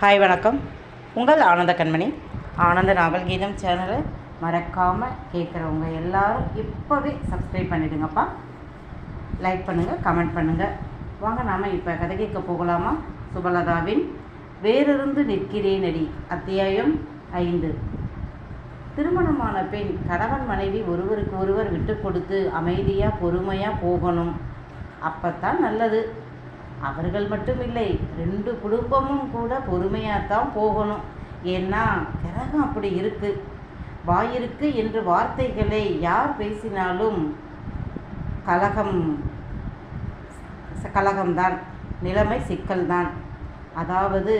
Hi வணக்கம். உங்கள் ஆனந்த கண்மணி. ஆனந்த நாவல் கீதம் சேனலை மறக்காமல் கேட்குறவங்க எல்லாரும் இப்போவே சப்ஸ்கிரைப் பண்ணிவிடுங்கப்பா லைக் பண்ணுங்கள் கமெண்ட் பண்ணுங்கள் வாங்க நாம் இப்போ கதை கேட்க போகலாமா? சுபலதாவின் வேறிருந்து நிற்கிறேனடி அத்தியாயம் ஐந்து. திருமணமான பெண் கணவன் மனைவி ஒருவருக்கு ஒருவர் விட்டு கொடுத்து அமைதியாக பொறுமையாக போகணும். அப்பத்தான் நல்லது. அவர்கள் மட்டும் இல்லை ரெண்டு குடும்பமும் கூட பொறுமையாக தான் போகணும். ஏன்னா கிரகம் அப்படி இருக்கு. வாயிருக்கு என்று வார்த்தைகளை யார் பேசினாலும் கலகம் கலகம்தான். நிலைமை சிக்கல்தான். அதாவது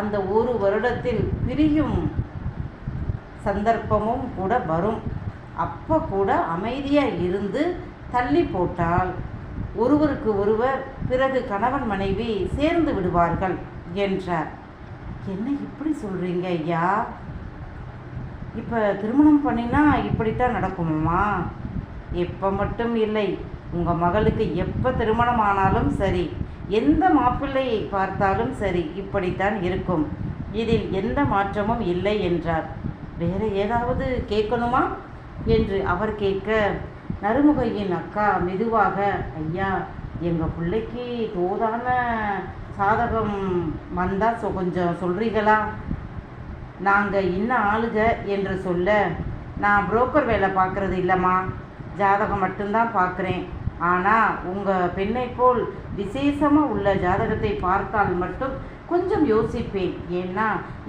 அந்த ஒரு வருடத்தில் பிரியும் சந்தர்ப்பமும் கூட வரும். அப்போ கூட அமைதியாக இருந்து தள்ளி போட்டால் ஒருவருக்கு ஒருவர் பிறகு கணவன் மனைவி சேர்ந்து விடுவார்கள் என்றார். என்ன இப்படி சொல்கிறீங்க ஐயா? இப்போ திருமணம் பண்ணினா இப்படித்தான் நடக்குமாம்மா எப்போ மட்டும் இல்லை உங்கள் மகளுக்கு எப்போ திருமணம் ஆனாலும் சரி எந்த மாப்பிள்ளையை பார்த்தாலும் சரி இப்படித்தான் இருக்கும். இதில் எந்த மாற்றமும் இல்லை என்றார். வேற ஏதாவது கேட்கணுமா? என்று அவர் கேட்க நறுமுகையின் அக்கா மெதுவாக ஐயா எங்கள் பிள்ளைக்கு தோதான சாதகம் வந்தால் சொ கொஞ்சம் சொல்கிறீங்களா நாங்கள் இன்னும் ஆளுக என்று சொல்ல நான் புரோக்கர் வேலை பார்க்குறது இல்லைம்மா. ஜாதகம் மட்டும்தான் பார்க்குறேன். ஆனால் உங்கள் பெண்ணை போல் விசேஷமாக உள்ள ஜாதகத்தை பார்த்தால் மட்டும் கொஞ்சம் யோசிப்பேன். ஏன்னா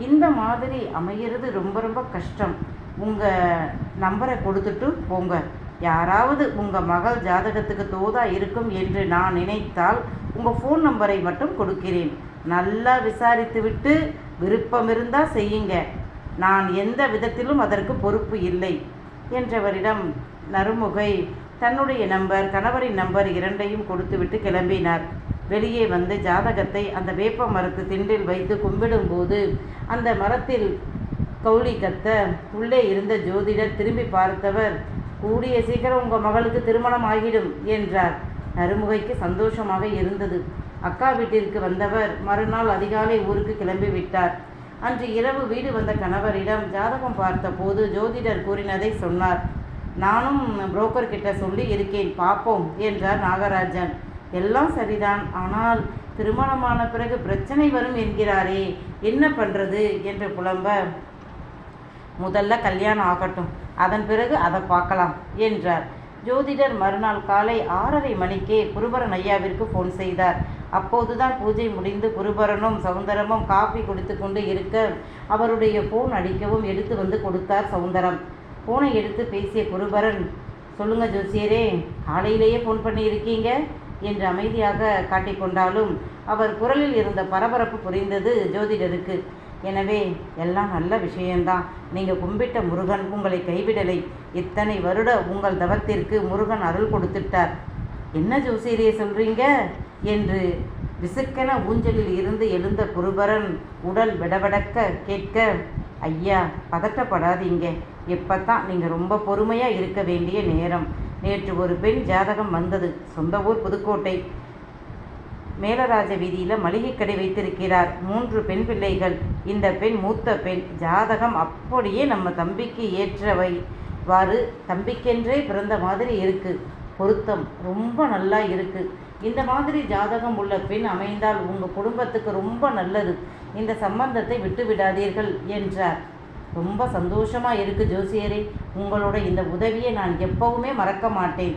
இந்த மாதிரி அமையிறது ரொம்ப ரொம்ப கஷ்டம். உங்கள் நம்பரை கொடுத்துட்டு போங்க. யாராவது உங்கள் மகள் ஜாதகத்துக்கு தோதா இருக்கும் என்று நான் நினைத்தால் உங்கள் ஃபோன் நம்பரை மட்டும் கொடுக்கிறேன். நல்லா விசாரித்து விட்டு விருப்பம் இருந்தால் செய்யுங்க. நான் எந்த விதத்திலும் அதற்கு பொறுப்பு இல்லை என்றவரிடம் நறுமுகை. தன்னுடைய நம்பர் கணவரின் நம்பர் இரண்டையும் கொடுத்துவிட்டு கிளம்பினார். வெளியே வந்து ஜாதகத்தை அந்த வேப்ப மரத்து திண்டில் வைத்து கும்பிடும்போது அந்த மரத்தில் கௌளி கத்த உள்ளே இருந்த ஜோதிடர் திரும்பி பார்த்தவர் கூடிய சீக்கிரம் உங்கள் மகளுக்கு திருமணம் ஆகிடும் என்றார். நறுமுகைக்கு சந்தோஷமாக இருந்தது. அக்கா வீட்டிற்கு வந்தவர் மறுநாள் அதிகாலை ஊருக்கு கிளம்பி விட்டார். அன்று இரவு வீடு வந்த கணவரிடம் ஜாதகம் பார்த்தபோது ஜோதிடர் கூறினதை சொன்னார். நானும் புரோக்கர் கிட்ட சொல்லி இருக்கேன். பார்ப்போம் என்றார் நாகராஜன். எல்லாம் சரிதான். ஆனால் திருமணமான பிறகு பிரச்சனை வரும் என்கிறாரே. என்ன பண்ணுறது என்று புலம்ப முதல்ல கல்யாணம் ஆகட்டும். அதன் பிறகு அதை பார்க்கலாம் என்றார். ஜோதிடர் மறுநாள் காலை ஆறரை மணிக்கே குருபரன் ஐயாவிற்கு ஃபோன் செய்தார். அப்போதுதான் பூஜை முடிந்து குருபரனும் சவுந்தரமும் காஃபி குடித்து கொண்டு இருக்க அவருடைய ஃபோன் அடிக்கவும் எடுத்து வந்து கொடுத்தார் சவுந்தரம். ஃபோனை எடுத்து பேசிய குருபரன் சொல்லுங்க ஜோசியரே காலையிலேயே ஃபோன் பண்ணியிருக்கீங்க? என்று அமைதியாக காட்டிக்கொண்டாலும் அவர் குரலில் இருந்த பரபரப்பு புரிந்தது ஜோதிடருக்கு. எனவே எல்லாம் நல்ல விஷயம்தான் நீங்கள் கும்பிட்ட முருகன் உங்களை கைவிடலை. இத்தனை வருட உங்கள் தவத்திற்கு முருகன் அருள் கொடுத்துட்டார். என்ன ஜோசியரே சொல்கிறீங்க என்று விசுக்கென ஊஞ்சலில் இருந்து எழுந்த குருபரன் உடல் விடவடக்க கேட்க ஐயா பதட்டப்படாதீங்க. தான் நீங்கள் ரொம்ப பொறுமையாக இருக்க வேண்டிய நேரம். நேற்று ஒரு பெண் ஜாதகம் வந்தது. சொந்த ஊர் புதுக்கோட்டை. மேலராஜ வீதியில் மளிகை கடை வைத்திருக்கிறார். மூன்று பெண் பிள்ளைகள். இந்த பெண் மூத்த பெண். ஜாதகம் அப்படியே நம்ம தம்பிக்கு ஏற்றவை. வாறு தம்பிக்கென்றே பிறந்த மாதிரி இருக்கு. பொருத்தம் ரொம்ப நல்லா இருக்கு. இந்த மாதிரி ஜாதகம் உள்ள பெண் அமைந்தால் உங்கள் குடும்பத்துக்கு ரொம்ப நல்லது. இந்த சம்பந்தத்தை விட்டு விடாதீர்கள் என்றார். ரொம்ப சந்தோஷமாக இருக்கு ஜோசியரே. உங்களோட இந்த உதவியை நான் எப்பவுமே மறக்க மாட்டேன்.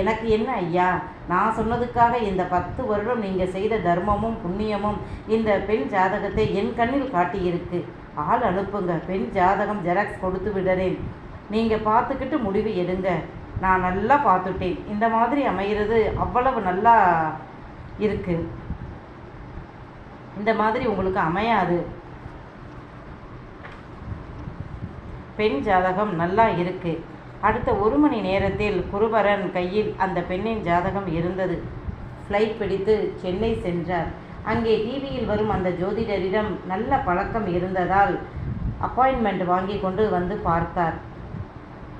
எனக்கு என்ன ஐயா? நான் சொன்னதுக்காக இந்த பத்து வருடம் நீங்கள் செய்த தர்மமும் புண்ணியமும் இந்த பெண் ஜாதகத்தை என் கண்ணில் காட்டியிருக்கு. ஆள் அனுப்புங்க. பெண் ஜாதகம் ஜெராக்ஸ் கொடுத்து விடுறேன். நீங்கள் பார்த்துக்கிட்டு முடிவு எடுங்க. நான் நல்லா பார்த்துட்டேன். இந்த மாதிரி அமைகிறது அவ்வளவு நல்லா இருக்கு. இந்த மாதிரி உங்களுக்கு அமையாது. பெண் ஜாதகம் நல்லா இருக்குது அடுத்த ஒரு மணி நேரத்தில் குருபரன் கையில் அந்த பெண்ணின் ஜாதகம் இருந்தது. ஃப்ளைட் பிடித்து சென்னை சென்றார். அங்கே டிவியில் வரும் அந்த ஜோதிடரிடம் நல்ல பழக்கம் இருந்ததால் அப்பாயின்மெண்ட் வாங்கி கொண்டு வந்து பார்த்தார்.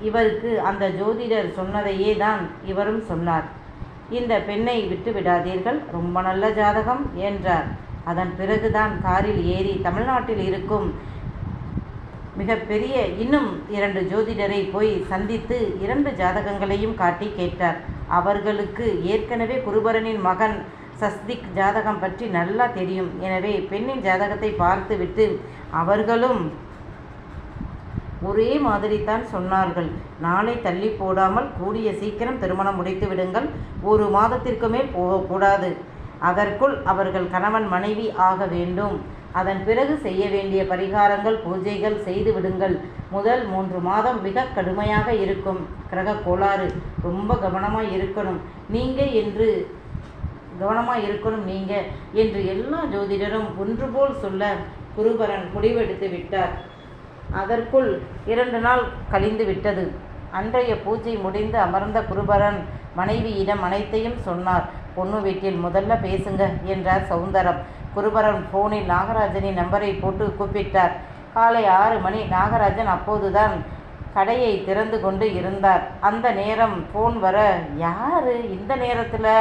இவருக்கு அந்த ஜோதிடர் சொன்னதையே தான் இவரும் சொன்னார். இந்த பெண்ணை விட்டு விடாதீர்கள் ரொம்ப நல்ல ஜாதகம் என்றார். அதன் பிறகுதான் காரில் ஏறி தமிழ்நாட்டில் இருக்கும் மிகப்பெரிய இன்னும் இரண்டு ஜோதிடரை போய் சந்தித்து இரண்டு ஜாதகங்களையும் காட்டி கேட்டார். அவர்களுக்கு ஏற்கனவே குருபரனின் மகன் சஸ்திக் ஜாதகம் பற்றி நல்லா தெரியும். எனவே பெண்ணின் ஜாதகத்தை பார்த்துவிட்டு அவர்களும் ஒரே மாதிரி தான் சொன்னார்கள். நாளை தள்ளி போடாமல் கூடிய சீக்கிரம் திருமணம் முடித்து விடுங்கள். ஒரு மாதத்திற்கு மேல் போகக்கூடாது. அதற்குள் அவர்கள் கணவன் மனைவி ஆக வேண்டும். அதன் பிறகு செய்ய வேண்டிய பரிகாரங்கள் பூஜைகள் செய்து விடுங்கள். முதல் மூன்று மாதம் மிக கடுமையாக இருக்கும். கிரக கோளாறு ரொம்ப கவனமாக இருக்கணும். நீங்கள் என்று கவனமாக இருக்கணும் நீங்கள் என்று எல்லா ஜோதிடரும் ஒன்று போல் சொல்ல குருபரன் முடிவெடுத்து விட்டார். அதற்குள் இரண்டு நாள் கழிந்து விட்டது. அன்றைய பூஜை முடிந்து அமர்ந்த குருபரன் மனைவியிடம் அனைத்தையும் சொன்னார். பொண்ணு வீட்டில் முதல்ல பேசுங்க என்றார் சௌந்தரம் குருபரன் ஃபோனில் நாகராஜனின் நம்பரை போட்டு கூப்பிட்டார். காலை ஆறு மணி நாகராஜன் அப்போதுதான் கடையை திறந்து கொண்டு இருந்தார். அந்த நேரம் ஃபோன் வர யாரு? இந்த நேரத்தில்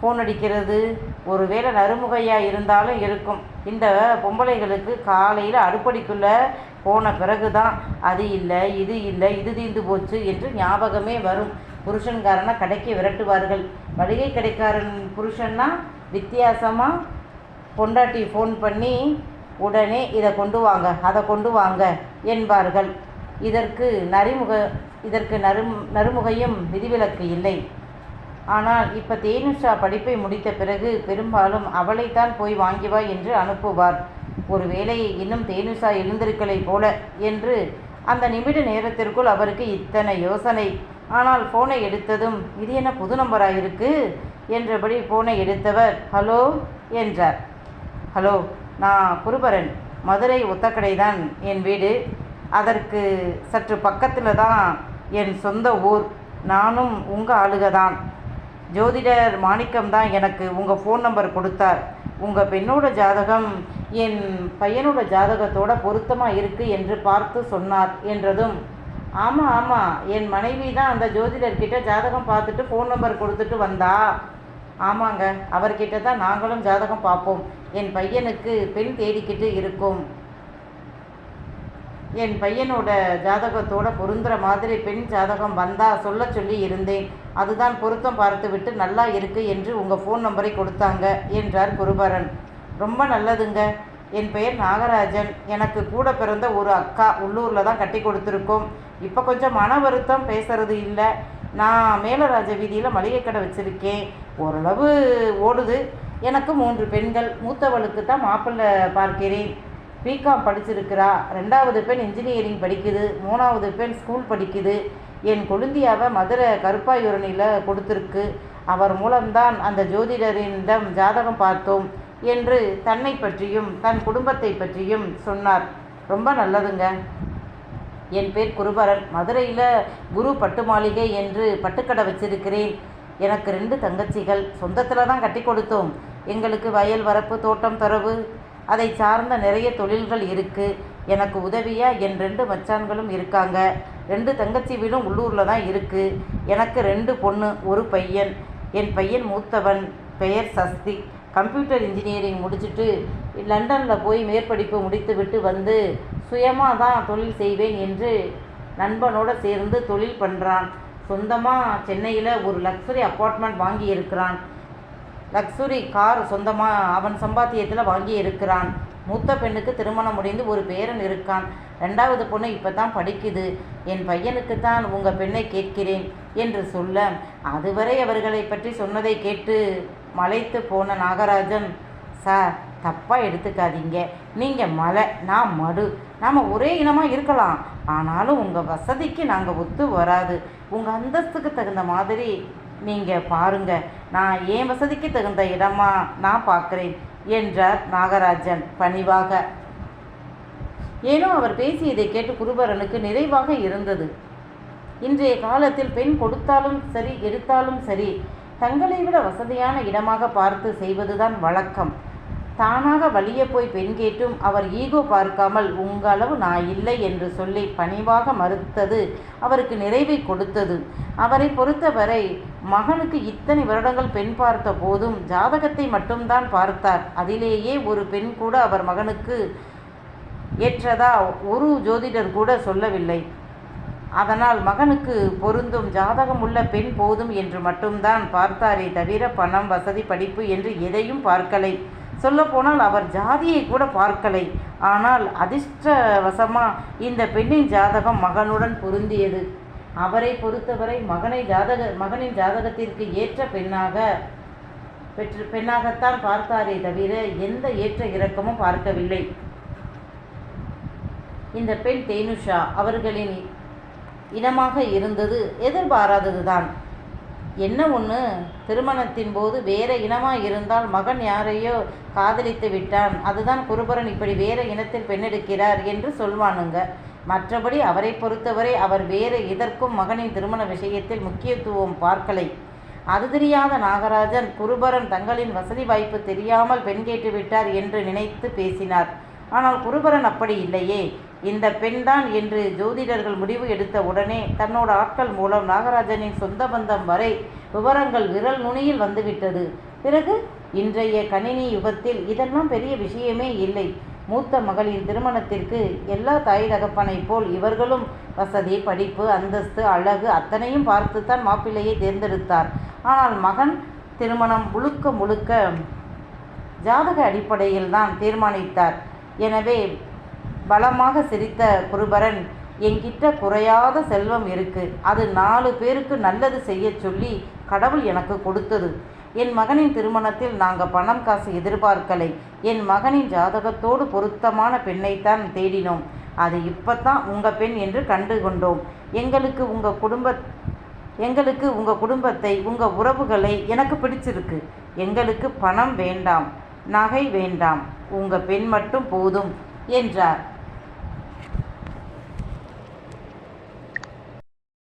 ஃபோன் அடிக்கிறது? ஒருவேளை நறுமுகையாக இருந்தாலும் இருக்கும். இந்த பொம்பளைகளுக்கு காலையில் அடுப்படிக்குள்ளே போன பிறகு தான் அது இல்லை இது இல்லை இது தீர்ந்து போச்சு என்று ஞாபகமே வரும். புருஷன்காரனை கடைக்கு விரட்டுவார்கள். மளிகை கடைக்காரன் புருஷன்னா வித்தியாசமாக பொண்டாட்டி ஃபோன் பண்ணி உடனே இதை கொண்டு வாங்க அதை கொண்டு வாங்க என்பார்கள். இதற்கு நரிமுக இதற்கு நறு நறுமுகையும் விதிவிலக்கு இல்லை. ஆனால் இப்போ தேனுஷா படிப்பை முடித்த பிறகு பெரும்பாலும் அவளைத்தான் போய் வாங்கிவா என்று அனுப்புவார். ஒருவேளை இன்னும் தேனுஷா எழுந்திருக்கலை போல என்று அந்த நிமிட நேரத்திற்குள் அவருக்கு இத்தனை யோசனை. ஆனால் ஃபோனை எடுத்ததும் இது என்ன புது நம்பராக இருக்கு? என்றபடி ஃபோனை எடுத்தவர் ஹலோ என்றார். ஹலோ நான் குருபரன் மதுரை ஒத்தக்கடை தான் என் வீடு. அதற்கு சற்று பக்கத்தில் தான் என் சொந்த ஊர். நானும் உங்கள் ஆளுக தான் ஜோதிடர் மாணிக்கம் தான் எனக்கு உங்கள் ஃபோன் நம்பர் கொடுத்தார். உங்கள் பெண்ணோட ஜாதகம் என் பையனோட ஜாதகத்தோட பொருத்தமாக இருக்குது என்று பார்த்து சொன்னார் என்றதும் ஆமாம் ஆமாம் என் மனைவி தான் அந்த ஜோதிடர்கிட்ட ஜாதகம் பார்த்துட்டு ஃபோன் நம்பர் கொடுத்துட்டு வந்தா. ஆமாங்க அவர்கிட்ட தான் நாங்களும் ஜாதகம் பார்ப்போம். என் பையனுக்கு பெண் தேடிக்கிட்டு இருக்கும். என் பையனோட ஜாதகத்தோட பொருந்துற மாதிரி பெண் ஜாதகம் வந்தா சொல்ல சொல்லி இருந்தேன். அதுதான் பொருத்தம் பார்த்துவிட்டு நல்லா இருக்கு என்று உங்கள் ஃபோன் நம்பரை கொடுத்தாங்க என்றார் குருபரன். ரொம்ப நல்லதுங்க. என் பெயர் நாகராஜன். எனக்கு கூட பிறந்த ஒரு அக்கா உள்ளூரில் தான் கட்டி கொடுத்துருக்கோம். இப்போ கொஞ்சம் மன வருத்தம் பேசுறது இல்லை. நான் மேலராஜ வீதியில் மளிகை கடை வச்சுருக்கேன். ஓரளவு ஓடுது. எனக்கு மூன்று பெண்கள். மூத்தவளுக்கு தான் மாப்பிள்ளை பார்க்கிறேன். பிகாம் படிச்சிருக்கிறா. ரெண்டாவது பெண் இன்ஜினியரிங் படிக்குது. மூணாவது பெண் ஸ்கூல் படிக்குது. என் கொழுந்தியாவை மதுரை கருப்பாயூரணியில் கொடுத்துருக்கு. அவர் மூலம்தான் அந்த ஜோதிடரிடம் ஜாதகம் பார்த்தோம் என்று தன்னை பற்றியும் தன் குடும்பத்தை பற்றியும் சொன்னார். ரொம்ப நல்லதுங்க. என் பேர் குருபரன். மதுரையில் குரு பட்டு மாளிகை என்று பட்டுக்கடை வச்சிருக்கிறேன். எனக்கு ரெண்டு தங்கச்சிகள். சொந்தத்தில் தான் கட்டி கொடுத்தோம். எங்களுக்கு வயல் வரப்பு தோட்டம் தரவு அதை சார்ந்த நிறைய தொழில்கள் இருக்குது எனக்கு உதவியாக என் ரெண்டு மச்சான்களும் இருக்காங்க. ரெண்டு தங்கச்சி வீடும் உள்ளூரில் தான் இருக்குது எனக்கு ரெண்டு பொண்ணு ஒரு பையன். என் பையன் மூத்தவன் பெயர் சஸ்தி. கம்ப்யூட்டர் இன்ஜினியரிங் முடிச்சுட்டு லண்டனில் போய் மேற்படிப்பு முடித்துவிட்டு வந்து சுயமாக தான் தொழில் செய்வேன் என்று நண்பனோடு சேர்ந்து தொழில் பண்ணுறான் சொந்தமாக சென்னையில் ஒரு லக்ஸுரி அப்பார்ட்மெண்ட் வாங்கி இருக்கிறான் லக்ஸுரி கார் சொந்தமாக அவன் சம்பாத்தியத்தில் வாங்கி இருக்கிறான் மூத்த பெண்ணுக்கு திருமணம் முடிந்து ஒரு பேரன் இருக்கான். ரெண்டாவது பொண்ணு இப்போ தான் படிக்குது. என் பையனுக்கு தான் உங்கள் பெண்ணை கேட்கிறேன் என்று சொல்ல அதுவரை அவர்களை பற்றி சொன்னதை கேட்டு மலைத்து போன நாகராஜன் சார் தப்பாக எடுத்துக்காதீங்க. நீங்கள் மலை நான் மடு. நாம் ஒரே இனமாக இருக்கலாம். ஆனாலும் உங்கள் வசதிக்கு நாங்கள் ஒத்து வராது. உங்கள் அந்தஸ்துக்கு தகுந்த மாதிரி நீங்கள் பாருங்க. நான் என் வசதிக்கு தகுந்த இடமா நான் பார்க்குறேன் என்றார் நாகராஜன் பணிவாக. ஏனோ அவர் பேசியதை கேட்டு குருபரனுக்கு நிறைவாக இருந்தது. இன்றைய காலத்தில் பெண் கொடுத்தாலும் சரி எடுத்தாலும் சரி தங்களை விட வசதியான இடமாக பார்த்து செய்வதுதான் வழக்கம். தானாக வலிய போய் பெண் கேட்டும் அவர் ஈகோ பார்க்காமல் உங்களவு நான் இல்லை என்று சொல்லி பணிவாக மறுத்தது அவருக்கு நிறைவை கொடுத்தது. அவரை பொறுத்தவரை மகனுக்கு இத்தனை வருடங்கள் பெண் பார்த்த போதும் ஜாதகத்தை மட்டும்தான் பார்த்தார். அதிலேயே ஒரு பெண் கூட அவர் மகனுக்கு ஏற்றதா ஒரு ஜோதிடர் கூட சொல்லவில்லை. அதனால் மகனுக்கு பொருந்தும் ஜாதகம் உள்ள பெண் போதும் என்று மட்டும்தான் பார்த்தாரே தவிர பணம் வசதி படிப்பு என்று எதையும் பார்க்கலை. சொல்லப்போனால் அவர் ஜாதியை கூட பார்க்கலை. ஆனால் அதிர்ஷ்டவசமாக இந்த பெண்ணின் ஜாதகம் மகனுடன் பொருந்தியது. அவரை பொறுத்தவரை மகனை ஜாதக மகனின் ஜாதகத்திற்கு ஏற்ற பெண்ணாக பெற்று பெண்ணாகத்தான் பார்த்தாரே தவிர எந்த ஏற்ற இறக்கமும் பார்க்கவில்லை. இந்த பெண் தேனுஷா அவர்களின் இனமாக இருந்தது. எதிர்பாராததுதான். என்ன ஒன்று திருமணத்தின் போது வேற இனமாக இருந்தால் மகன் யாரையோ காதலித்து விட்டான். அதுதான் குருபரன் இப்படி வேற இனத்தில் பெண்ணெடுக்கிறார் என்று சொல்வானுங்க. மற்றபடி அவரை பொறுத்தவரை அவர் வேறு எதற்கும் மகனின் திருமண விஷயத்தில் முக்கியத்துவம் பார்க்கலை. அது தெரியாத நாகராஜன் குருபரன் தங்களின் வசதி வாய்ப்பு தெரியாமல் பெண் கேட்டுவிட்டார் என்று நினைத்து பேசினார். ஆனால் குருபரன் அப்படி இல்லையே. இந்த பெண்தான் என்று ஜோதிடர்கள் முடிவு எடுத்த உடனே தன்னோட ஆட்கள் மூலம் நாகராஜனின் சொந்த பந்தம் வரை விவரங்கள் விரல் நுனியில் வந்துவிட்டது. பிறகு இன்றைய கணினி யுகத்தில் இதெல்லாம் பெரிய விஷயமே இல்லை. மூத்த மகளின் திருமணத்திற்கு எல்லா தாய் தகப்பனை போல் இவர்களும் வசதி படிப்பு அந்தஸ்து அழகு அத்தனையும் பார்த்துத்தான் மாப்பிள்ளையை தேர்ந்தெடுத்தார். ஆனால் மகன் திருமணம் முழுக்க முழுக்க ஜாதக அடிப்படையில் தான் தீர்மானித்தார். எனவே பலமாக சிரித்த குருபரன் என்கிட்ட குறையாத செல்வம் இருக்கு. அது நாலு பேருக்கு நல்லது செய்ய சொல்லி கடவுள் எனக்கு கொடுத்தது. என் மகனின் திருமணத்தில் நாங்கள் பணம் காசு எதிர்பார்க்கலை. என் மகனின் ஜாதகத்தோடு பொருத்தமான பெண்ணைத்தான் தேடினோம். அது இப்போத்தான் உங்கள் பெண் என்று கண்டு கொண்டோம் எங்களுக்கு உங்கள் குடும்ப எங்களுக்கு உங்கள் குடும்பத்தை உங்கள் உறவுகளை எனக்கு பிடிச்சிருக்கு. எங்களுக்கு பணம் வேண்டாம் நகை வேண்டாம். உங்கள் பெண் மட்டும் போதும் என்றார்.